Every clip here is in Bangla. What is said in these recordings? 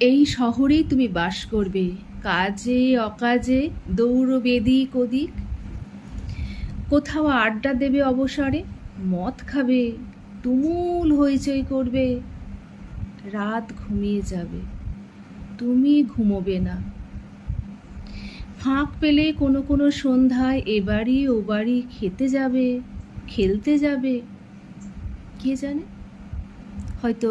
এই শহরেই তুমি বাস করবে, কাজে, অকাজে দৌড়বে এদিক ওদিক কোথাও আড্ডা দেবে অবসরে, মদ খাবে, তুমুল হইচই করবে, রাত ঘুমিয়ে যাবে, তুমি ঘুমোবে না। ফাঁক পেলে কোনো কোনো সন্ধ্যায় এবারই ও বাড়ি খেতে যাবে, খেলতে যাবে, কে জানে? হয়তো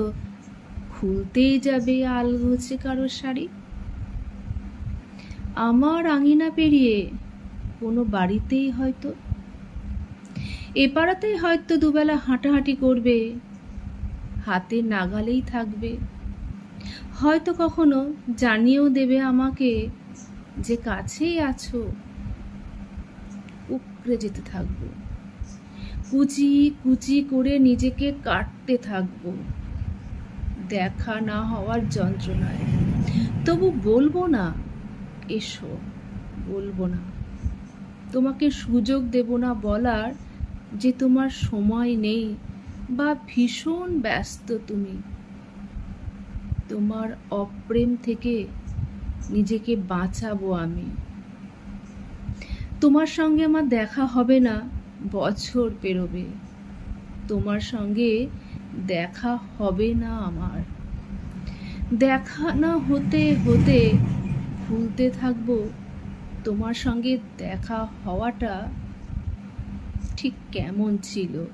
খুলতেই যাবে আলগোছে কারোর শাড়ি। আমার আঙিনা পেরিয়ে কোনো বাড়িতেই হয়তো, এ পাড়াতেই হয়তো দুবেলা হাঁটাহাঁটি করবে, হাতে নাগালেই থাকবে। হয়তো কখনো জানিয়েও দেবে আমাকে যে কাছেই আছো, উপড়ে যেতে থাকব। কুচি কুচি করে নিজেকে কাটতে থাকব। দেখা না হওয়ার যন্ত্রণায়। তবু বলব না, এসো, বলব না। তোমাকে সুযোগ দেব না বলার যে তোমার সময় নেই বা ভীষণ ব্যস্ত তুমি। তোমার অপ্রেম থেকে নিজেকে বাঁচাবো আমি। তোমার সঙ্গে আমার দেখা হবে না, বছর পেরোবে। তোমার সঙ্গে দেখা হবে না আমার। দেখা না হতে হতে ভুলতে থাকব। তোমার সঙ্গে দেখা হওয়াটা ঠিক কেমন ছিল?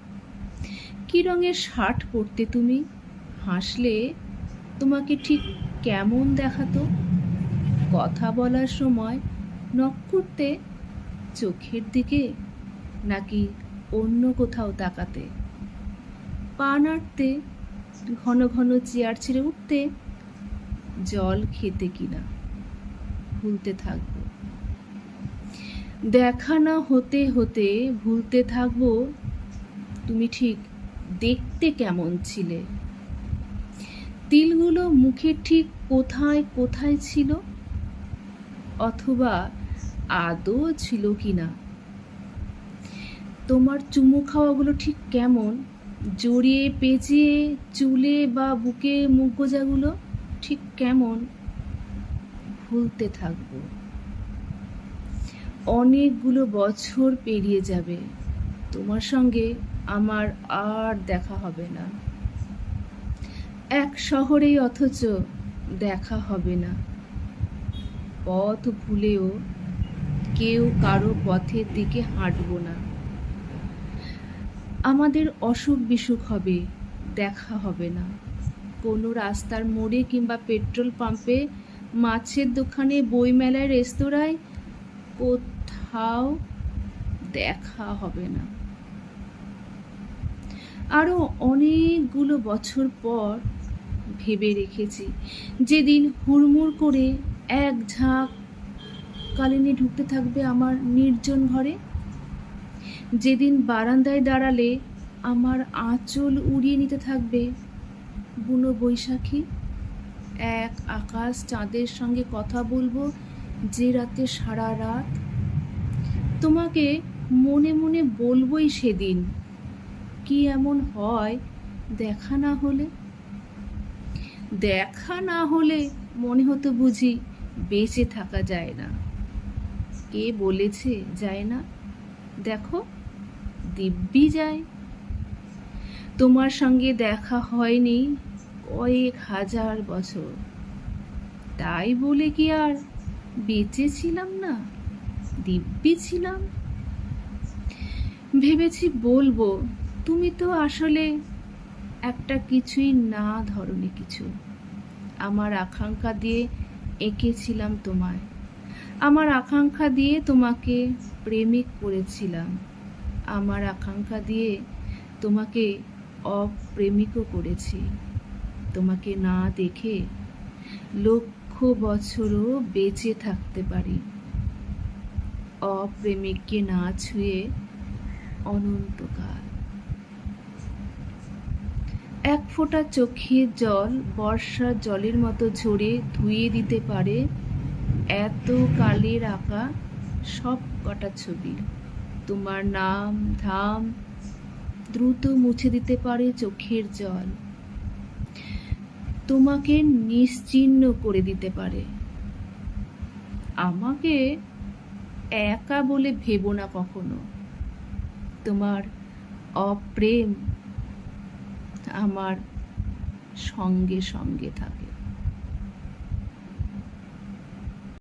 কি রঙের শার্ট পরতে তুমি? হাসলে তোমাকে ঠিক কেমন দেখাতো? কথা বলার সময় নখ করতে চোখের দিকে নাকি অন্য কোথাও তাকাতে? পা নাড়তে ঘন ঘন চেয়ার ছেড়ে উঠতে জল খেতে কিনা ভুলতে থাকব। দেখা না হতে হতে ভুলতে থাকব, তুমি ঠিক দেখতে কেমন ছিলে? তিলগুলো মুখে ঠিক কোথায় কোথায় ছিল? অথবা আদৌ ছিল কি না তোমার চুমু খাওয়াগুলো ঠিক কেমন? জড়িয়ে পেঁচিয়ে, চুলে বা বুকে মুখ গোজাগুলো ঠিক কেমন ভুলতে থাকব। অনেকগুলো বছর পেরিয়ে যাবে, তোমার সঙ্গে আমার আর দেখা হবে না। এক শহরেই অথচ দেখা হবে না। পথ ভুলেও কেউ কারও পথের দিকে হাঁটব না। আমাদের অসুখ বিসুখ হবে, দেখা হবে না। কোনো রাস্তার মোড়ে কিংবা পেট্রোল পাম্পে, মাছের দোকানে, বইমেলায়, রেস্তোরাঁয় কোথাও দেখা হবে না। আরও অনেকগুলো বছর পর ভেবে রেখেছি, যেদিন হুড়মুড় করে এক ঝাঁক কালিনী ঢুকতে থাকবে আমার নির্জন ঘরে। যেদিন বারান্দায় দাঁড়ালে আমার আঁচল উড়িয়ে নিতে থাকবে। বুনো বৈশাখী, এক আকাশ চাঁদের সঙ্গে কথা বলব যে রাতে সারা রাত। তোমাকে মনে মনে বলবই সেদিন, কি এমন হয় দেখা না হলে? দেখা না হলে মনে হতো বুঝি বেঁচে থাকা যায় না। কে বলেছে যায় না? দেখো। দিব্যি যায়। তোমার সঙ্গে দেখা হয়নি কয়েক হাজার বছর। তাই বলে কি আর বেঁচে ছিলাম না? দিব্যি ছিলাম। ভেবেছি বলব, তুমি তো আসলে একটা কিছুই না ধরনি কিছু। আমার আকাঙ্ক্ষা দিয়ে এঁকেছিলাম তোমায়। আমার আকাঙ্ক্ষা দিয়ে তোমাকে প্রেমিক করেছিলাম। আমার আকাঙ্ক্ষা দিয়ে তোমাকে অপ্রেমিকও করেছি। তোমাকে না দেখে লক্ষ বছরও বেঁচে থাকতে পারি। অপ্রেমিককে না ছুঁয়ে অনন্তকাল। এক ফোঁটা চোখের জল বর্ষার জলের মতো ঝরে ধুয়ে দিতে পারে এত কালের আঁকা সব কটা ছবি। তোমার নাম ধাম দ্রুত মুছে দিতে পারে চোখের জল। তোমাকে নিশ্চিহ্ন করে দিতে পারে। আমাকে একা বলে ভেবো না কখনো। তোমার অপ্রেম আমার সঙ্গে সঙ্গে থাকে।